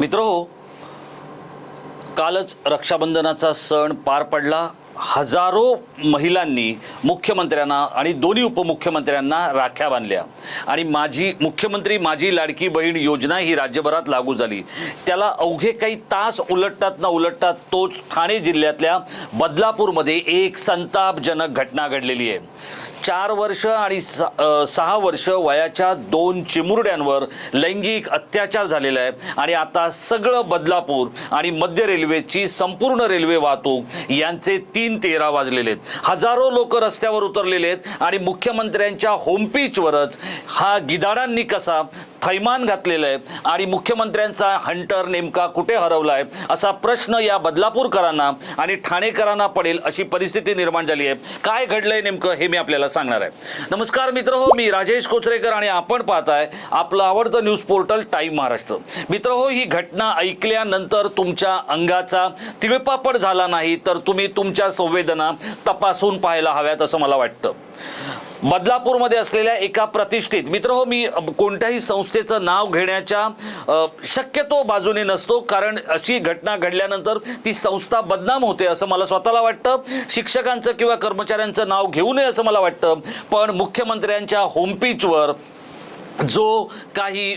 मित्र हो कालच रक्षाबंधनाचा सण पार पडला. हजारो महिलांनी मुख्यमंत्र्यांना आणि दोन्ही उपमुख्यमंत्र्यांना राख्या बांधल्या. आणि माझी मुख्यमंत्री माझी लाडकी बहीण योजना ही राज्यभरात लागू झाली. त्याला अवघे काही तास उलटतात ना उलटतात तो ठाणे जिल्ह्यातल्या बदलापूरमध्ये एक संतापजनक घटना घडलेली आहे. चार वर्ष आणि स- सहा वर्ष वयाच्या दोन चिमुरड्यांवर लैंगिक अत्याचार झालेला आहे. आणि आता सगळं बदलापूर आणि मध्य रेल्वेची संपूर्ण रेल्वे वाहतूक यांचे तीन तेरा वाजलेले आहेत. हजारो लोक रस्त्यावर उतरलेले आहेत आणि मुख्यमंत्र्यांच्या होमपीचवरच हा गिदाडांनी कसा थैमान घातलेला आहे आणि मुख्यमंत्र्यांचा हंटर नेमका कुठे हरवला आहे असा प्रश्न या बदलापूरकरांना आणि ठाणेकरांना पडेल अशी परिस्थिती निर्माण झाली आहे. काय घडलंय नेमकं हे मी आपल्याला सांगणार आहे. नमस्कार मित्र हो मी राजेश कोचरेकर आणि आपण पाहताय आपलं आवडतं न्यूज पोर्टल टाईम महाराष्ट्र. मित्र हो ही घटना ऐकल्यानंतर तुमच्या अंगाचा तिळपापड झाला नाही तर तुम्ही तुमच्या संवेदना तपासून पाहायला हव्यात असं मला वाटतं. बदलापूरमध्ये असलेल्या एका प्रतिष्ठित मित्र हो मी कोणत्याही संस्थेचं नाव घेण्याच्या शक्यतो बाजूने नसतो कारण अशी घटना घडल्यानंतर ती संस्था बदनाम होते असं मला स्वतःला वाटतं. शिक्षकांचं किंवा कर्मचाऱ्यांचं नाव घेऊ नये असं मला वाटतं. पण मुख्यमंत्र्यांच्या होमपीचवर जो काही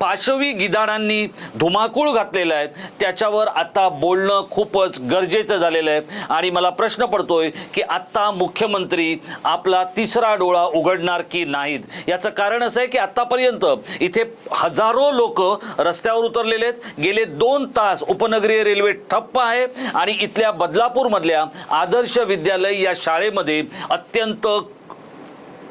पाशवी गिधाडांनी धुमाकूळ घातलेला आहे. त्याच्यावर आता बोलणं खूपच गरजेचं झालेलं आहे. आणि मला प्रश्न पडतोय की आत्ता मुख्यमंत्री आपला तिसरा डोळा उघडणार की नाहीत? याचं कारण असं आहे की आत्तापर्यंत इथे हजारो लोक रस्त्यावर उतरलेले आहेत. गेले दोन तास उपनगरीय रेल्वे ठप्प आहे आणि इथल्या बदलापूरमधल्या आदर्श विद्यालय या शाळेमध्ये अत्यंत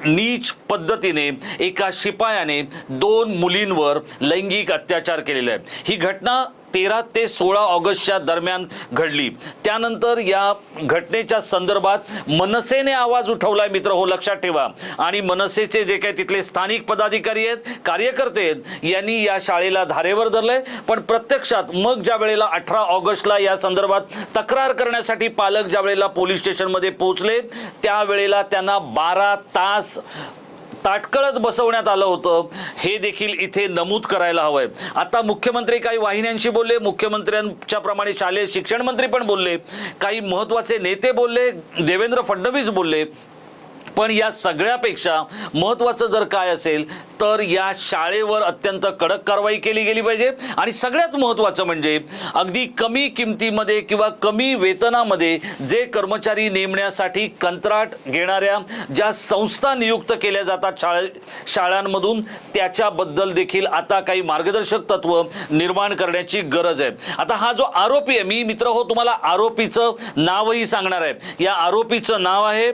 नीच पद्धतीने एका शिपायाने दोन मुलींवर लैंगिक अत्याचार केलेला आहे ही घटना तेरा ते सोळा ऑगस्टच्या दरम्यान घडली. त्यानंतर या घटनेच्या संदर्भात मनसेने आवाज उठवलाय मित्र हो लक्षात ठेवा. आणि मनसेचे जे काही तिथले स्थानिक पदाधिकारी आहेत कार्यकर्ते आहेत यांनी या शाळेला धारेवर धरलंय. पण प्रत्यक्षात मग ज्या वेळेला अठरा ऑगस्टला या संदर्भात तक्रार करण्यासाठी पालक ज्या वेळेला पोलीस स्टेशनमध्ये पोहोचले त्यावेळेला त्यांना बारा तास ताटकळत बसवण्यात आलं होतं. हे देखील इथे नमूद करायला हवंय. आता मुख्यमंत्री काही वाहिन्यांशी बोलले. मुख्यमंत्र्यांच्या प्रमाणे शालेय शिक्षण मंत्री पण बोलले. काही महत्त्वाचे नेते बोलले. देवेंद्र फडणवीस बोलले. पण या सगळ्यापेक्षा महत्त्वाचं जर काय असेल तर या शाळेवर अत्यंत कडक कारवाई केली गेली पाहिजे. आणि सगळ्यात महत्त्वाचं म्हणजे अगदी कमी किमतीमध्ये किंवा कमी वेतनामध्ये जे कर्मचारी नेमण्यासाठी कंत्राट घेणाऱ्या ज्या संस्था नियुक्त केल्या जातात शाळे शाळांमधून त्याच्याबद्दल देखील आता काही मार्गदर्शक तत्व निर्माण करण्याची गरज आहे. आता हा जो आरोपी आहे मी मित्र हो तुम्हाला आरोपीचं नावही सांगणार आहे. या आरोपीचं नाव आहे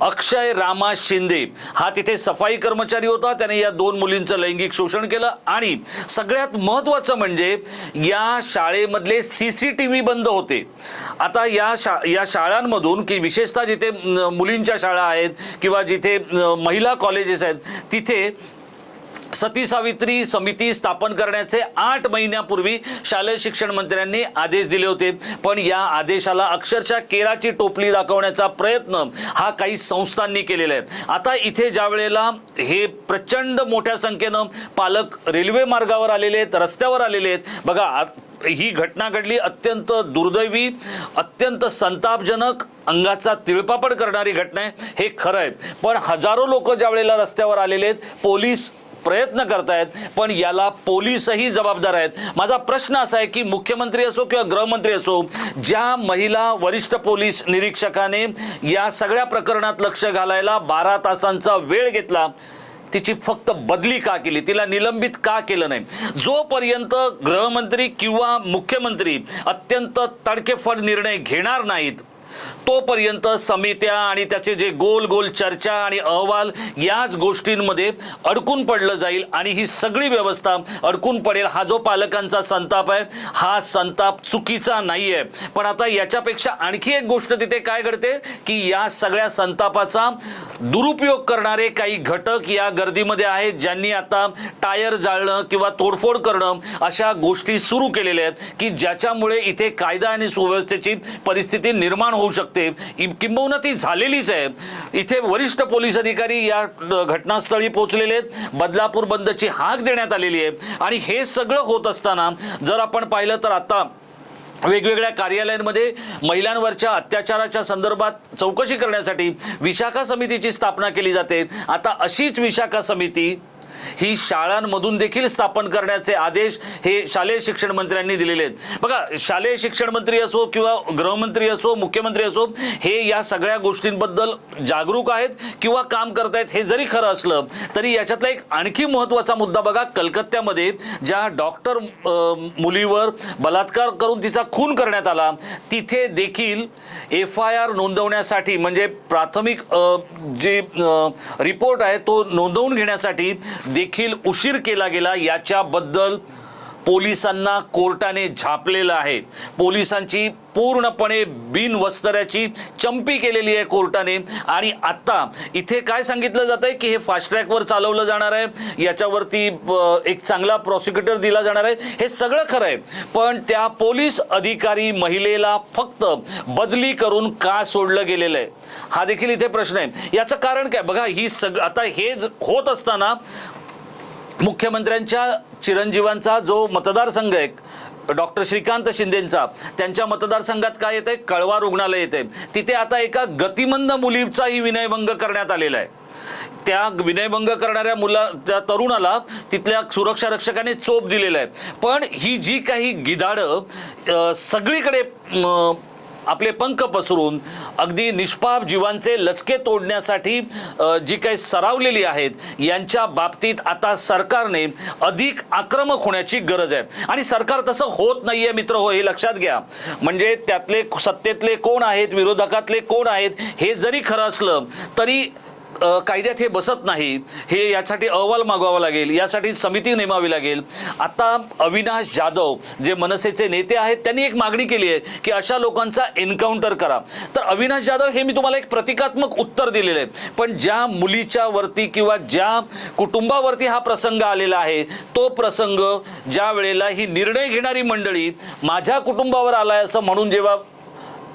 अक्षय रामा शिंदे. हा तिथे सफाई कर्मचारी होता. त्याने या दोन मुलींचं लैंगिक शोषण केलं. आणि सगळ्यात महत्त्वाचं म्हणजे या शाळेमधले सी सी टी व्ही बंद होते. आता या शा या शाळांमधून की विशेषतः जिथे मुलींच्या शाळा आहेत किंवा जिथे महिला कॉलेजेस आहेत तिथे सती सावित्री समिती स्थापन करण्याचे आठ महिन्यापूर्वी शालेय शिक्षण मंत्र्यांनी आदेश दिले होते. पण या आदेशाला अक्षरशः केराची टोपली दाखवण्याचा प्रयत्न हा काही संस्थांनी केलेला आहे. आता इथे ज्या वेळेला हे प्रचंड मोठ्या संख्येनं पालक रेल्वे मार्गावर आलेले आहेत रस्त्यावर आलेले आहेत बघा ही घटना घडली अत्यंत दुर्दैवी अत्यंत संतापजनक अंगाचा तिळपापड करणारी घटना आहे. हे खरं आहे. पण हजारो लोक ज्या वेळेला रस्त्यावर आलेले आहेत पोलीस प्रयत्न करतायत पण याला पोलीसही जबाबदार आहेत. माझा प्रश्न असा आहे की मुख्यमंत्री असो किंवा गृहमंत्री असो ज्या महिला वरिष्ठ पोलीस निरीक्षकाने या सगळ्या प्रकरणात लक्ष घालायला बारा तासांचा वेळ घेतला तिची फक्त बदली का केली? तिला निलंबित का केलं नाही? जोपर्यंत गृहमंत्री किंवा मुख्यमंत्री अत्यंत तडकेफड निर्णय घेणार नाहीत तोपर्यंत समित्या आणि त्याचे जे गोल गोल चर्चा आणि अहवाल याच गोष्टींमध्ये अडकून पडलं जाईल आणि ही सगळी व्यवस्था अडकून पडेल हा जो पालकांचा संताप आहे हा संताप चुकीचा नाही आहे पण आता याच्यापेक्षा आणखी एक गोष्ट तिथे काय घडते की या सगळ्या संतापाचा दुरुपयोग करणारे काही घटक या गर्दीमध्ये आहेत ज्यांनी आता टायर जाळणं किंवा तोडफोड करणं अशा गोष्टी सुरू केलेल्या आहेत की ज्याच्यामुळे इथे कायदा आणि सुव्यवस्थेची परिस्थिती निर्माण होऊ शकते. किंबहुना ती झालेलीच आहे. इथे वरिष्ठ पोलीस अधिकारी या घटनास्थळी पोहोचलेले आहेत. बदलापूर बंदची हाक देण्यात आलेली आहे. आणि हे सगळं होत असताना जर आपण पाहिलं तर आता वेगवेगळ्या कार्यालयांमध्ये महिलांवरच्या अत्याचाराच्या संदर्भात चौकशी करण्यासाठी विशाखा समितीची स्थापना केली जाते. आता अशीच विशाखा समिती ही शाळांमधून देखील स्थापन करण्याचे आदेश हे शालेय शिक्षण मंत्र्यांनी दिलेले आहेत. बघा शालेय शिक्षण मंत्री असो किंवा गृहमंत्री असो मुख्यमंत्री असो हे या सगळ्या गोष्टींबद्दल जागरूक आहेत किंवा काम करतायत हे जरी खरं असलं तरी याच्यातला एक आणखी महत्त्वाचा मुद्दा बघा कलकत्त्यामध्ये ज्या डॉक्टर मुलीवर बलात्कार करून तिचा खून करण्यात आला तिथे देखील एफ आय आर नोंदवण्यासाठी म्हणजे प्राथमिक जे रिपोर्ट आहे तो नोंदवून घेण्यासाठी देखील उशीर केला गेला. याच्याबद्दल पोलिसांना कोर्टाने झापलेलं आहे. पोलिसांची पूर्णपणे बिनवस्तऱ्याची चंपी केलेली आहे कोर्टाने. आणि आता इथे काय सांगितलं जात आहे की हे फास्ट ट्रॅकवर चालवलं जाणार आहे. याच्यावरती एक चांगला प्रॉसिक्युटर दिला जाणार आहे. हे सगळं खरं आहे. पण त्या पोलीस अधिकारी महिलेला फक्त बदली करून का सोडलं गेलेलं आहे? हा देखील इथे प्रश्न आहे. याचं कारण काय? बघा ही सग आता हे होत असताना मुख्यमंत्र्यांच्या चिरंजीवांचा जो मतदारसंघ आहे डॉक्टर श्रीकांत शिंदेंचा त्यांच्या मतदारसंघात काय येते कळवा रुग्णालय येते तिथे आता एका गतिमंद मुलीचाही विनयभंग करण्यात आलेला आहे. त्या विनयभंग करणाऱ्या मुला त्या तरुणाला तिथल्या सुरक्षा रक्षकाने चोप दिलेला आहे. पण ही जी काही गिधाडं सगळीकडे आपले पंख पसरून अगदी निष्पाप जीवांचे लचके तोडण्यासाठी जी काही सरावलेली आहेत यांच्या बाबतीत आता सरकारने अधिक आक्रमक होण्याची गरज आहे. आणि सरकार तसं होत नाहीये मित्र हो हे लक्षात घ्या. म्हणजे त्यातले सत्तेतले कोण आहेत विरोधकातले कोण आहेत हे जरी खरं असलं तरी कायद्यात हे बसत नाही. हे यासाठी अहवाल मागवावा लागेल. यासाठी समिती नेमावी लागेल. आता अविनाश जाधव जे मनसेचे नेते आहेत त्यांनी एक मागणी केली आहे की अशा लोकांचा एन्काउंटर करा. तर अविनाश जाधव हे मी तुम्हाला एक प्रतिकात्मक उत्तर दिलेलं आहे. पण ज्या मुलीच्या वरती किंवा ज्या कुटुंबावरती हा प्रसंग आलेला आहे तो प्रसंग ज्या वेळेला ही निर्णय घेणारी मंडळी माझ्या कुटुंबावर आलाय असं म्हणून जेव्हा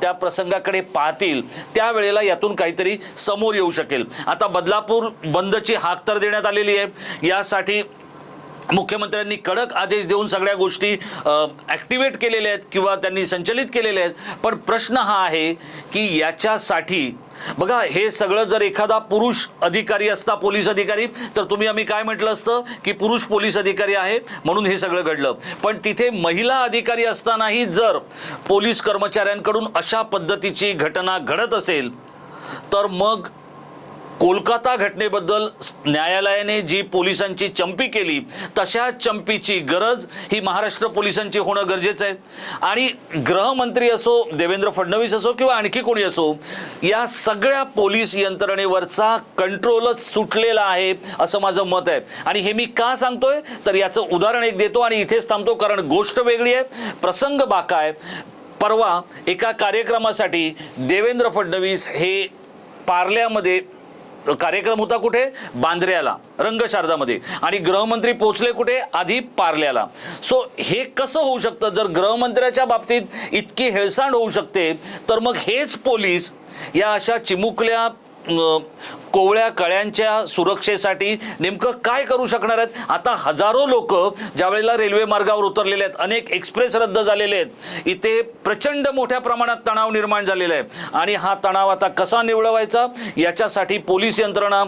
त्या प्रसंगाकडे पाहतील त्यावेळेला यातून काहीतरी समोर येऊ शकेल. आता बदलापूर बंदची हाक तर देण्यात आलेली आहे. यासाठी मुख्यमंत्र्यांनी कडक आदेश देऊन सगळ्या गोष्टी ॲक्टिवेट केलेल्या आहेत किंवा त्यांनी संचलित केलेल्या आहेत. पण प्रश्न हा आहे की याच्यासाठी बघा हे सगळं जर एखादा पुरुष अधिकारी असता पोलीस अधिकारी तर तुम्ही आम्ही काय म्हटलं असतं? की पुरुष पोलीस अधिकारी आहे म्हणून हे सगळं घडलं. पण तिथे महिला अधिकारी असतानाही जर पोलीस कर्मचाऱ्यांकडून अशा पद्धतीची घटना घडत असेल तर मग कोलकाता घटनेबद्दल न्यायालयाने जी पोलिसांची चंपी केली तशा चंपीची गरज ही महाराष्ट्र पोलिसांची होणं गरजेचं आहे. आणि गृहमंत्री असो देवेंद्र फडणवीस असो किंवा आणखी कोणी असो या सगळ्या पोलीस यंत्रणेवरचा कंट्रोलच सुटलेला आहे असं माझं मत आहे. आणि हे मी का सांगतोय? तर याचं उदाहरण एक देतो आणि इथेच थांबतो कारण गोष्ट वेगळी आहे प्रसंग बाका आहे. परवा एका कार्यक्रमासाठी देवेंद्र फडणवीस हे पार्ल्यामध्ये कार्यक्रम होता कुठे? बांद्र्याला रंगशारदामध्ये. आणि गृहमंत्री पोहोचले कुठे? आधी पार्ल्याला. सो हे कसं होऊ शकतं? जर गृहमंत्र्याच्या बाबतीत इतकी हेळसांड होऊ शकते तर मग हेच पोलीस या अशा चिमुकल्या कोवळ्या कळ्यांच्या सुरक्षेसाठी नेमकं काय करू शकणार आहेत? आता हजारो लोक ज्या वेळेला रेल्वे मार्गावर उतरलेले आहेत अनेक एक्सप्रेस रद्द झालेले आहेत. इथे प्रचंड मोठ्या प्रमाणात तणाव निर्माण झालेला आहे. आणि हा तणाव आता कसा निवळवायचा? याच्यासाठी पोलीस यंत्रणा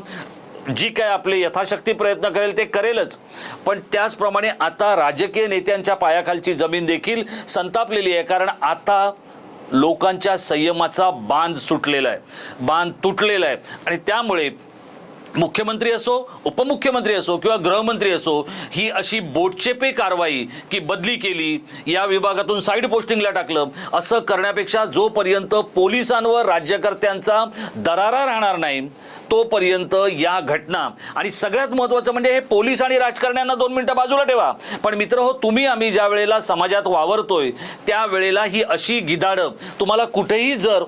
जी काय आपले यथाशक्ती प्रयत्न करेल ते करेलच. पण त्याचप्रमाणे आता राजकीय नेत्यांच्या पायाखालची जमीन देखील संतापलेली आहे. कारण आता लोकांच्या संयमाचा बांध सुटलेला आहे. बांध तुटलेला आहे. आणि त्यामुळे मुख्यमंत्री असो उपमुख्यमंत्री असो किंवा गृहमंत्री असो ही अशी बोटचेपे कारवाई की बदली केली या विभागातून साईड पोस्टिंगला टाकलं. असं करण्यापेक्षा जोपर्यंत पोलिसांवर राज्यकर्त्यांचा दरारा राहणार नाही तोपर्यंत या घटना. आणि सगळ्यात महत्त्वाचं म्हणजे हे पोलीस आणि राजकारण्यांना दोन मिनटं बाजूला ठेवा. पण मित्र हो तुम्ही आम्ही ज्या वेळेला समाजात वावरतोय त्यावेळेला ही अशी गिदाडं तुम्हाला कुठेही जर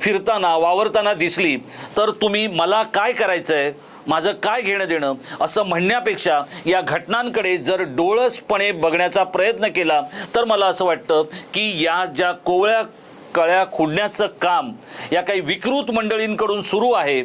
फिरताना वावरताना दिसली तर तुम्ही मला काय करायचं आहे माझं काय घेणं देणं? असं म्हणण्यापेक्षा या घटनांकडे जर डोळसपणे बघण्याचा प्रयत्न केला तर मला असं वाटतं की या ज्या कोवळ्या कळ्या खुडण्याचं काम या काही विकृत मंडळींकडून सुरू आहे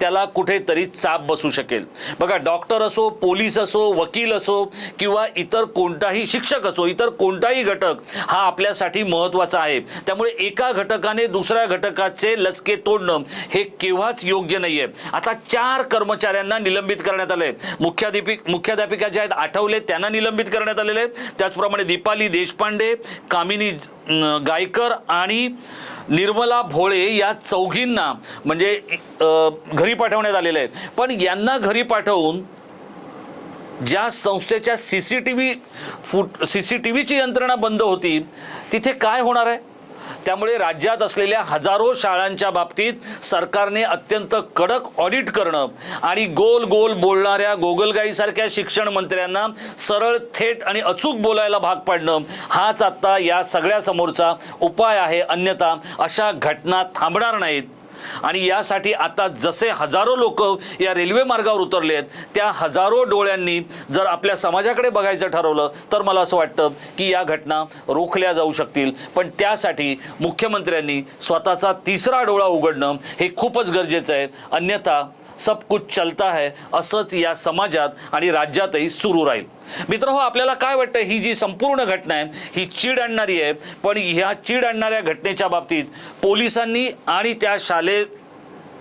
त्याला कुठेतरी चाप बसू शकेल. बघा डॉक्टर असो पोलीस असो वकील असो किंवा इतर कोणताही शिक्षक असो इतर कोणताही घटक हा आपल्यासाठी महत्त्वाचा आहे. त्यामुळे एका घटकाने दुसऱ्या घटकाचे लचके तोडणं हे केव्हाच योग्य नाही आहे आता चार कर्मचाऱ्यांना निलंबित करण्यात आले मुख्याध्यापिक मुख्याध्यापिका ज्या आहेत आठवले त्यांना निलंबित करण्यात आलेले आहे त्याचप्रमाणे दीपाली देशपांडे कामिनी गायकर आणि निर्मला भोळे या चौघींना म्हणजे घरी पाठवण्यात आलेलं आहे पण यांना घरी पाठवून ज्या संस्थेच्या सी सी टी व्ही फुट सी सी टी व्हीची यंत्रणा बंद होती तिथे काय होणार आहे? त्यामुळे राज्यात असलेल्या हजारो शाळांच्या बाबतीत सरकारने अत्यंत कडक ऑडिट करणं आणि गोल गोल बोलणाऱ्या गोगलगाईसारख्या शिक्षण मंत्र्यांना सरळ थेट आणि अचूक बोलायला भाग पाडणं हाच आत्ता या सगळ्यासमोरचा उपाय आहे. अन्यथा अशा घटना थांबणार नाहीत. आणि यासाठी आता जसे हजारो लोक या रेल्वे मार्गावर उतरले आहेत त्या हजारो डोळ्यांनी जर आपल्या समाजाकडे बघायचं ठरवलं तर मला असं वाटतं की या घटना रोखल्या जाऊ शकतील. पण त्यासाठी मुख्यमंत्र्यांनी स्वतःचा तिसरा डोळा उघडणं हे खूपच गरजेचं आहे. अन्यथा सब कुछ चलता है असंच या समाजात आणि राज्यातही सुरू राहील. मित्र हो आपल्याला काय वाटतं ही जी संपूर्ण घटना आहे ही चीड आणणारी आहे. पण ह्या चीड आणणाऱ्या घटनेच्या बाबतीत पोलिसांनी आणि त्या शालेय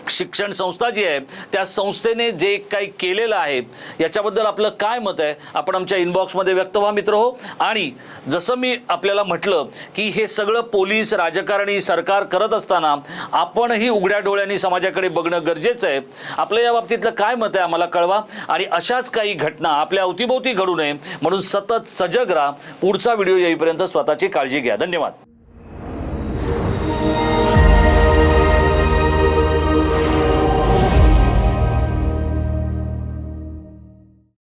शिक्षण संस्था जी आहे त्या संस्थेने जे काही केलेलं आहे याच्याबद्दल आपलं काय मत आहे आपण आमच्या इनबॉक्समध्ये व्यक्त व्हा मित्र हो. आणि जसं मी आपल्याला म्हटलं की हे सगळं पोलीस राजकारणी सरकार करत असताना आपणही उघड्या डोळ्यांनी समाजाकडे बघणं गरजेचं आहे. आपलं या बाबतीतलं काय मत आहे आम्हाला कळवा. आणि अशाच काही घटना आपल्या अवतीभोवती घडू नये म्हणून सतत सजग राहा. पुढचा व्हिडिओ येईपर्यंत स्वतःची काळजी घ्या. धन्यवाद.